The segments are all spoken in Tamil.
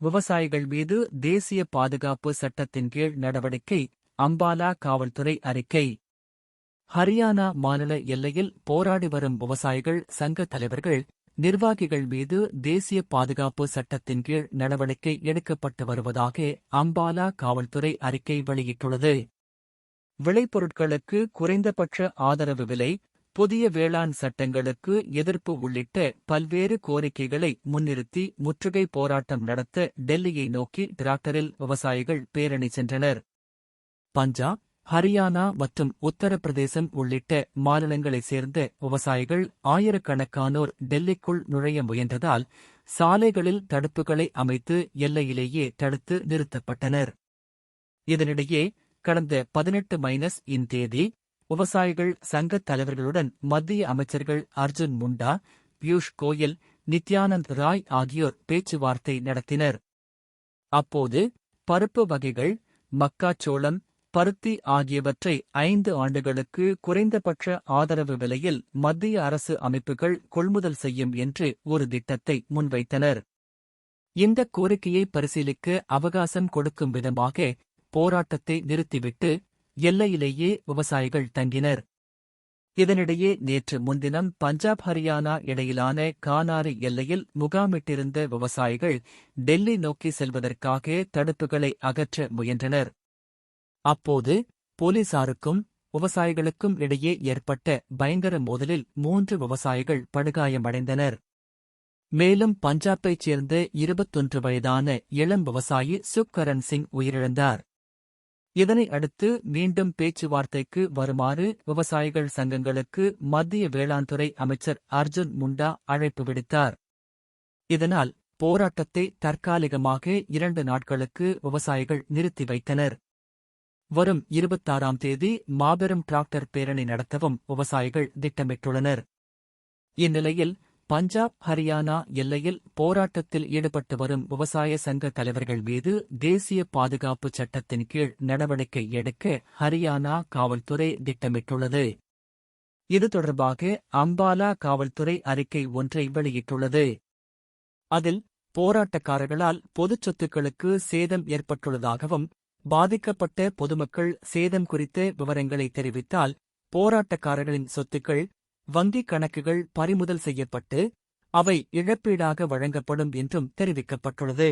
விவசாயிகள் மீது தேசிய பாதுகாப்பு சட்டத்தின் கீழ் நடவடிக்கை அம்பாலா காவல்துறை அறிக்கை. ஹரியானா மாநில எல்லையில் போராடி வரும் விவசாயிகள் சங்க தலைவர்கள் நிர்வாகிகள் மீது தேசிய பாதுகாப்பு சட்டத்தின் கீழ் நடவடிக்கை எடுக்கப்பட்டு வருவதாக அம்பாலா காவல்துறை அறிக்கை வெளியிட்டுள்ளது. விளைபொருட்களுக்கு குறைந்தபட்ச ஆதரவு விலை புதிய வேளாண் சட்டங்களுக்கு எதிர்ப்பு உள்ளிட்ட பல்வேறு கோரிக்கைகளை முன்னிறுத்தி முற்றுகை போராட்டம் நடத்த டெல்லியை நோக்கி டிராக்டரில் விவசாயிகள் பேரணி சென்றனர். பஞ்சாப் ஹரியானா மற்றும் உத்தரப்பிரதேசம் உள்ளிட்ட மாநிலங்களைச் சேர்ந்த விவசாயிகள் ஆயிரக்கணக்கானோர் டெல்லிக்குள் நுழைய முயன்றதால் சாலைகளில் தடுப்புகளை அமைத்து எல்லையிலேயே தடுத்து நிறுத்தப்பட்டனர். இதனிடையே கடந்த பதினெட்டு மைனஸ் இன் தேதி விவசாயிகள் சங்கத் தலைவர்களுடன் மத்திய அமைச்சர்கள் அர்ஜுன் முண்டா பியூஷ் கோயல் நித்யானந்த் ராய் ஆகியோர் பேச்சுவார்த்தை நடத்தினர். அப்போது பருப்பு வகைகள் மக்காச்சோளம் பருத்தி ஆகியவற்றை ஐந்து ஆண்டுகளுக்கு குறைந்தபட்ச ஆதரவு விலையில் மத்திய அரசு அமைப்புகள் கொள்முதல் செய்யும் என்று ஒரு திட்டத்தை முன்வைத்தனர். இந்த கோரிக்கையை பரிசீலிக்க அவகாசம் கொடுக்கும் விதமாக போராட்டத்தை நிறுத்திவிட்டு எல்லையிலேயே விவசாயிகள் தங்கினர். இதனிடையே நேற்று முன்தினம் பஞ்சாப் ஹரியானா இடையிலான கானாரி எல்லையில் முகாமிட்டிருந்த விவசாயிகள் டெல்லி நோக்கி செல்வதற்காக தடுப்புகளை அகற்ற முயன்றனர். அப்போது போலீசாருக்கும் விவசாயிகளுக்கும் இடையே ஏற்பட்ட பயங்கர மோதலில் மூன்று விவசாயிகள் படுகாயமடைந்தனர். மேலும் பஞ்சாபைச் சேர்ந்த இருபத்தொன்று வயதான இளம் விவசாயி சுக்கரன் சிங் உயிரிழந்தார். இதனை அடுத்து மீண்டும் பேச்சுவார்த்தைக்கு வருமாறு விவசாயிகள் சங்கங்களுக்கு மத்திய வேளாண்துறை அமைச்சர் அர்ஜுன் முண்டா அழைப்பு விடுத்தார். இதனால் போராட்டத்தை தற்காலிகமாக இரண்டு நாட்களுக்கு விவசாயிகள் நிறுத்தி வைத்தனர். வரும் இருபத்தாறாம் தேதி மாபெரும் டிராக்டர் பேரணி நடத்தவும் விவசாயிகள் திட்டமிட்டுள்ளனர். இந்நிலையில் பஞ்சாப் ஹரியானா எல்லையில் போராட்டத்தில் ஈடுபட்டு வரும் விவசாய சங்க தலைவர்கள் மீது தேசிய பாதுகாப்பு சட்டத்தின் கீழ் நடவடிக்கை எடுக்க ஹரியானா காவல்துறை திட்டமிட்டுள்ளது. இது தொடர்பாக அம்பாலா காவல்துறை அறிக்கை ஒன்றை வெளியிட்டுள்ளது. அதில் போராட்டக்காரர்களால் பொதுச் சொத்துக்களுக்கு சேதம் ஏற்பட்டுள்ளதாகவும் பாதிக்கப்பட்ட பொதுமக்கள் சேதம் குறித்த விவரங்களை தெரிவித்தால் போராட்டக்காரர்களின் சொத்துக்கள் வங்கிக் கணக்குகள் பறிமுதல் செய்யப்பட்டு அவை இழப்பீடாக வழங்கப்படும் என்றும் தெரிவிக்கப்பட்டுள்ளது.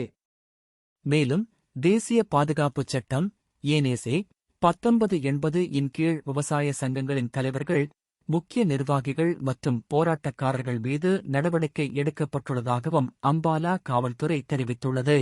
மேலும் தேசிய பாதுகாப்புச் சட்டம் ஏனேசே பத்தொன்பது எண்பது இன் கீழ் விவசாய சங்கங்களின் தலைவர்கள் முக்கிய நிர்வாகிகள் மற்றும் போராட்டக்காரர்கள் மீது நடவடிக்கை எடுக்கப்பட்டுள்ளதாகவும் அம்பாலா காவல்துறை தெரிவித்துள்ளது.